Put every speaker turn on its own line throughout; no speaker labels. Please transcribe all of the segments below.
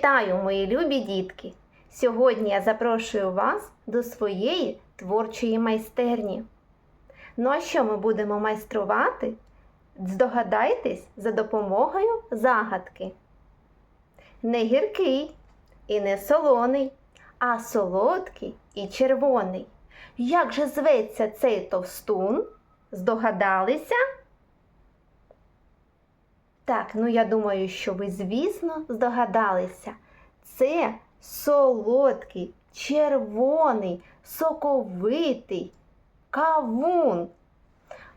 Вітаю, мої любі дітки! Сьогодні я запрошую вас до своєї творчої майстерні. Ну а що ми будемо майструвати? Здогадайтесь за допомогою загадки. Не гіркий і не солоний, а солодкий і червоний. Як же зветься цей товстун? Здогадалися? Так, ну я думаю, що ви, звісно, здогадалися. Це солодкий, червоний, соковитий кавун.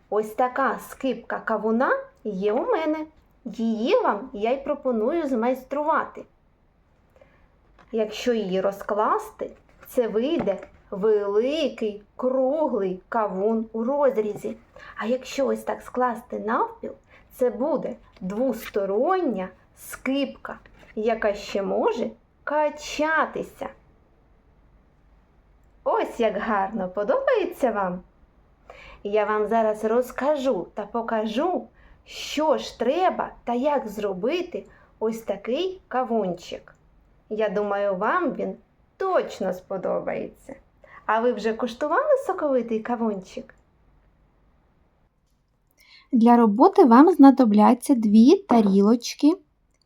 Ось така скипка кавуна є у мене. Її вам я й пропоную змайструвати. Якщо її розкласти, це вийде великий круглий кавун у розрізі. А якщо ось так скласти навпіл, це буде двостороння скипка, яка ще може качатися. Ось як гарно подобається вам. Я вам зараз розкажу та покажу, що ж треба та як зробити ось такий кавунчик. Я думаю, вам він точно сподобається. А ви вже куштували соковитий кавунчик?
Для роботи вам знадобляться дві тарілочки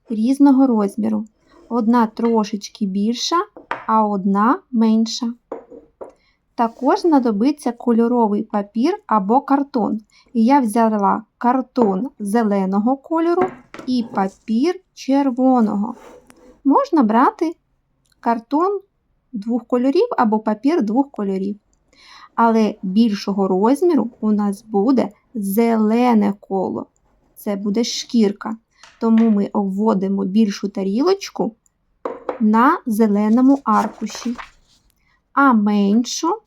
різного розміру. Одна трошечки більша, а одна менша. Також знадобиться кольоровий папір або картон. І я взяла картон зеленого кольору і папір червоного. Можна брати картон двох кольорів або папір двох кольорів. Але більшого розміру у нас буде зелене коло. Це буде шкірка. Тому ми обводимо більшу тарілочку на зеленому аркуші. А меншу,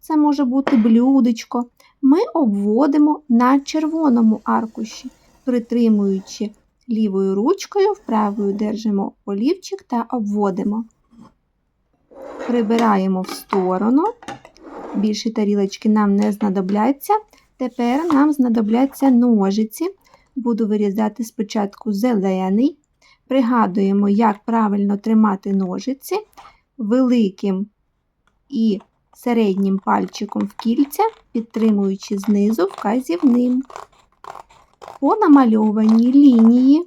це може бути блюдечко, ми обводимо на червоному аркуші, притримуючи лівою ручкою, вправою держимо олівчик та обводимо. Прибираємо в сторону. Більші тарілочки нам не знадобляться. Тепер нам знадобляться ножиці. Буду вирізати спочатку зелений. Пригадуємо, як правильно тримати ножиці великим і середнім пальчиком в кільця, підтримуючи знизу вказівним. По намальованій лінії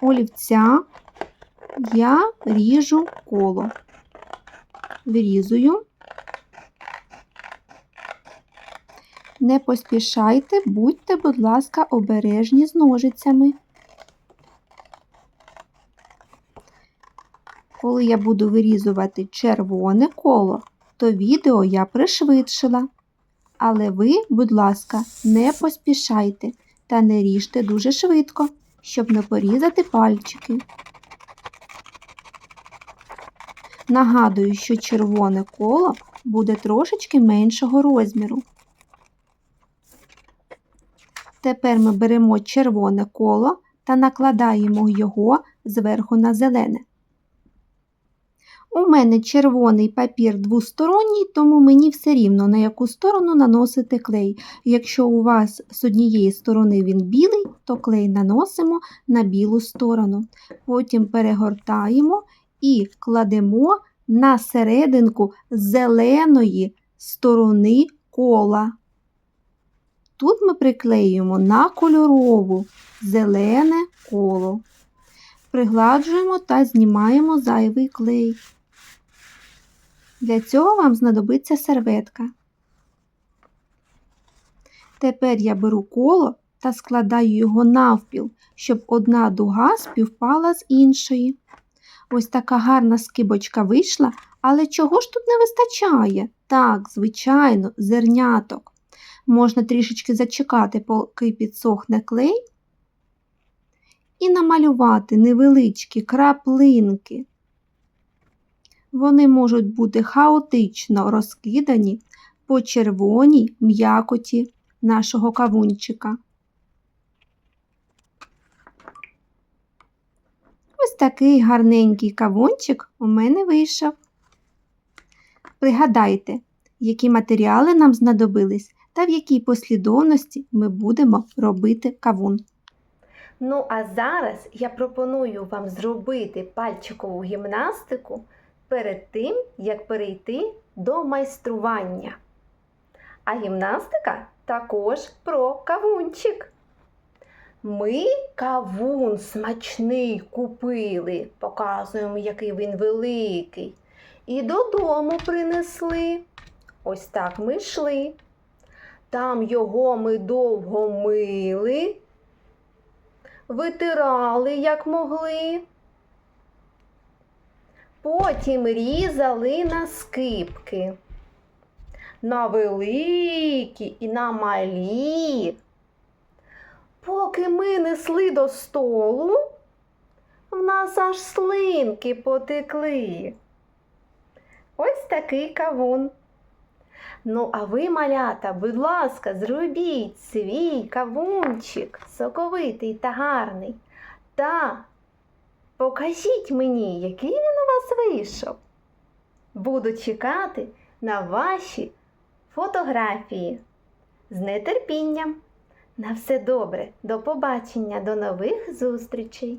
олівця я ріжу коло. Вирізую. Не поспішайте, будьте, будь ласка, обережні з ножицями. Коли я буду вирізувати червоне коло, то відео я пришвидшила. Але ви, будь ласка, не поспішайте та не ріжте дуже швидко, щоб не порізати пальчики. Нагадую, що червоне коло буде трошечки меншого розміру. Тепер ми беремо червоне коло та накладаємо його зверху на зелене. У мене червоний папір двосторонній, тому мені все рівно на яку сторону наносити клей. Якщо у вас з однієї сторони він білий, то клей наносимо на білу сторону. Потім перегортаємо і кладемо на серединку зеленої сторони кола. Тут ми приклеюємо на кольорову зелене коло. Пригладжуємо та знімаємо зайвий клей. Для цього вам знадобиться серветка. Тепер я беру коло та складаю його навпіл, щоб одна дуга співпала з іншої. Ось така гарна скибочка вийшла, але чого ж тут не вистачає? Так, звичайно, зерняток. Можна трішечки зачекати, поки підсохне клей, і намалювати невеличкі краплинки. Вони можуть бути хаотично розкидані по червоній м'якоті нашого кавунчика. Ось такий гарненький кавунчик у мене вийшов. Пригадайте, які матеріали нам знадобились та в якій послідовності ми будемо робити кавун.
Ну, а зараз я пропоную вам зробити пальчикову гімнастику перед тим, як перейти до майстрування. А гімнастика також про кавунчик. Ми кавун смачний купили, показуємо, який він великий. І додому принесли. Ось так ми йшли. Там його ми довго мили, витирали, як могли. Потім різали на скипки. На великі і на малі. Поки ми несли до столу, в нас аж слинки потекли. Ось такий кавун. Ну, а ви, малята, будь ласка, зробіть свій кавунчик соковитий та гарний. Та покажіть мені, який він у вас вийшов. Буду чекати на ваші фотографії. З нетерпінням. На все добре, до побачення, до нових зустрічей!